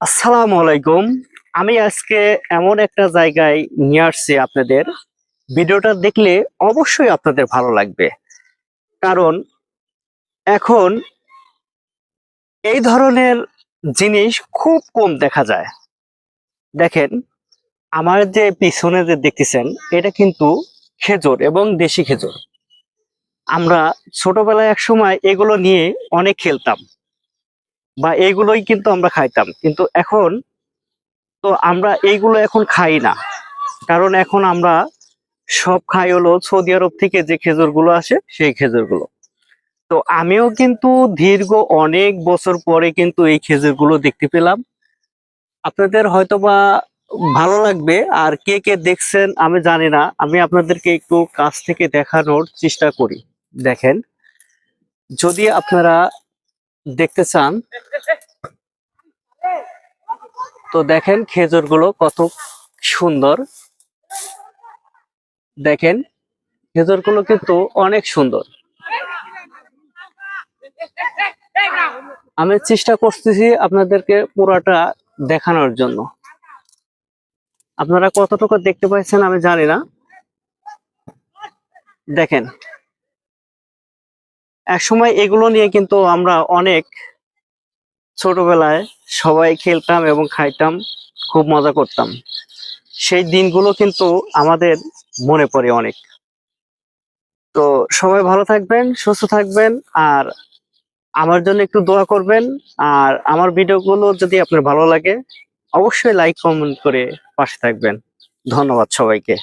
আসসালামু আলাইকুম। আমি আজকে এমন একটা জায়গায় নিয়ে আসছি আপনাদের। ভিডিওটা দেখলে অবশ্যই আপনাদের ভালো লাগবে। কারণ এখন এই ধরনের জিনিস খুব কম দেখা যায়। দেখেন, আমার যে পিছনে যে দেখতেছেন, এটা কিন্তু খেজুর এবং দেশি খেজুর। আমরা ছোটবেলায় এক সময় এগুলো নিয়ে অনেক খেলতাম। বা এইগুলোই কিন্তু আমরা খাইতাম। কিন্তু এখন তো আমরা এইগুলো এখন খাই না। কারণ এখন আমরা সব খাই হলো সৌদি আরব থেকে যে খেজুরগুলো আসে সেই খেজুরগুলো। তো আমিও কিন্তু দীর্ঘ অনেক বছর পরে কিন্তু এই খেজুরগুলো দেখতে পেলাম। আপনাদের হয়তোবা ভালো লাগবে আর কে কে দেখছেন আমি জানি না। আমি আপনাদেরকে একটু কাছ থেকে দেখানোর চেষ্টা করি। দেখেন, যদি আপনারা দেখতে চান? তো দেখেন খেজুরগুলো কত সুন্দর। দেখেন, খেজুরগুলো কিন্তু অনেক সুন্দর। আমি চেষ্টা করতেছি আপনাদেরকে পুরাটা দেখানোর জন্য। আপনারা কতটুকু দেখতে পাচ্ছেন আমি জানি না। দেখেন একসময় এগুলো নিয়ে কিন্তু আমরা অনেক ছোটবেলায় সবাই খেলতাম এবং খাইতাম, খুব মজা করতাম। সেই দিনগুলো কিন্তু আমাদের মনে পড়ে অনেক। তো সবাই ভালো থাকবেন, সুস্থ থাকবেন, আর আমার জন্য একটু দোয়া করবেন। আর আমার ভিডিওগুলো যদি আপনার ভালো লাগে, অবশ্যই লাইক কমেন্ট করে পাশে থাকবেন। ধন্যবাদ সবাইকে।